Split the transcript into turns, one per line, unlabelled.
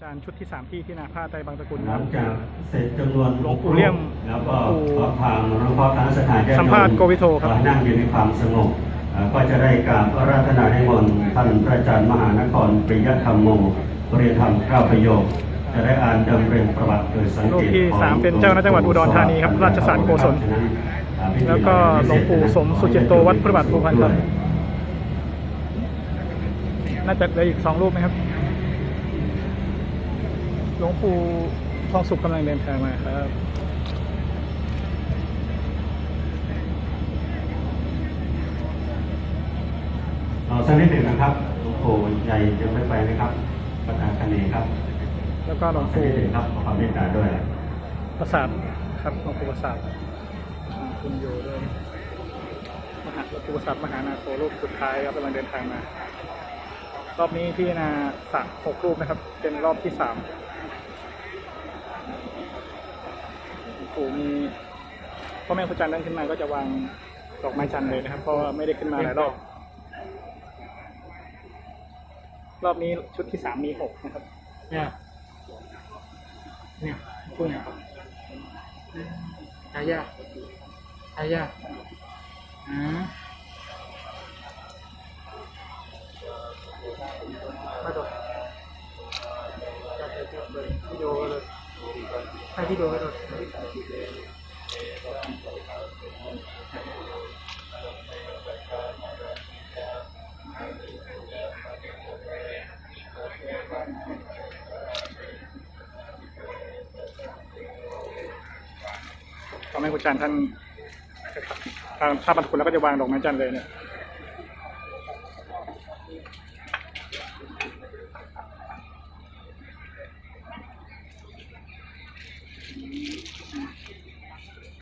อาจารย์ชุดที่สามที่ที่นาผ้าไตรบางตะกุล
ห
ค
ลั
รับ
งจากเสร็จจำนวน
หลวงปู่เลี่ยม
แล้วก็
หลวงปู่
ขอทางหลวงพ่อทางสถานแก้ว
สัมภาษณ์โกวิโทครับ
ขอให้นั่งอยู่ในความสงบเอ่อก็จะได้กราบอาราธนานิมนต์ท่านพระอาจารย์มหานครปริยธรรมโมปริยธรรมเก้าประโยค จะได้อ่านดำเรียนประวัติโดยสังเกต
รูปที่
ของ
สามเป็นเจ้าคณะจังหวัดอุดรธานีครับราชสารโกศล
ฉะนั้นอ่าพิธี
แล้วก็หลวงปู่สมสุจิตโตวัดพระบาทภูพานครับ น่าจะเหลืออีกสองรูปไหมครับ หลวงปู่ทองสุขกำลังเดินทางมาครับ
เอาสักนิดหนึ่งนะครับหลวงปู่ใหญ่ยังไม่ไปนะครับประธานคเนครับ
แล้วก็หลวง
สัก
ปู่
นิดหนึ่งครับขอความเมตตาด้วย
ประสาทครับหลวงปู่ประสาทอ่าคุณโยด้วยมหาหลวงปู่ประสาทมหานาโครูปสุดท้ายครับกำลังเดินทางมา รอบนี้พี่นาสามหกรูปนะครับ เป็นรอบที่สามหลวง ปู่มีพ่อแม่ครูอาจารย์เดินขึ้นมาก็จะวางดอกไม้จันทร์เลยนะครับ เพราะว่าไม่ได้ขึ้นมาหลายรอบรอบนี้ชุดที่สามมีหกนะครับ
เนี่ย เนี่ยกุ้งหายากหายาอืมมาดูจัดเลยจัดเลยวิดีโอไว้เลยให้วิดี
พ่อแม่ครูอาจารย์ท่านทางถ้าบรรทุนแล้วก็จะวางดอกไม้จันทร์เลยเนี่ย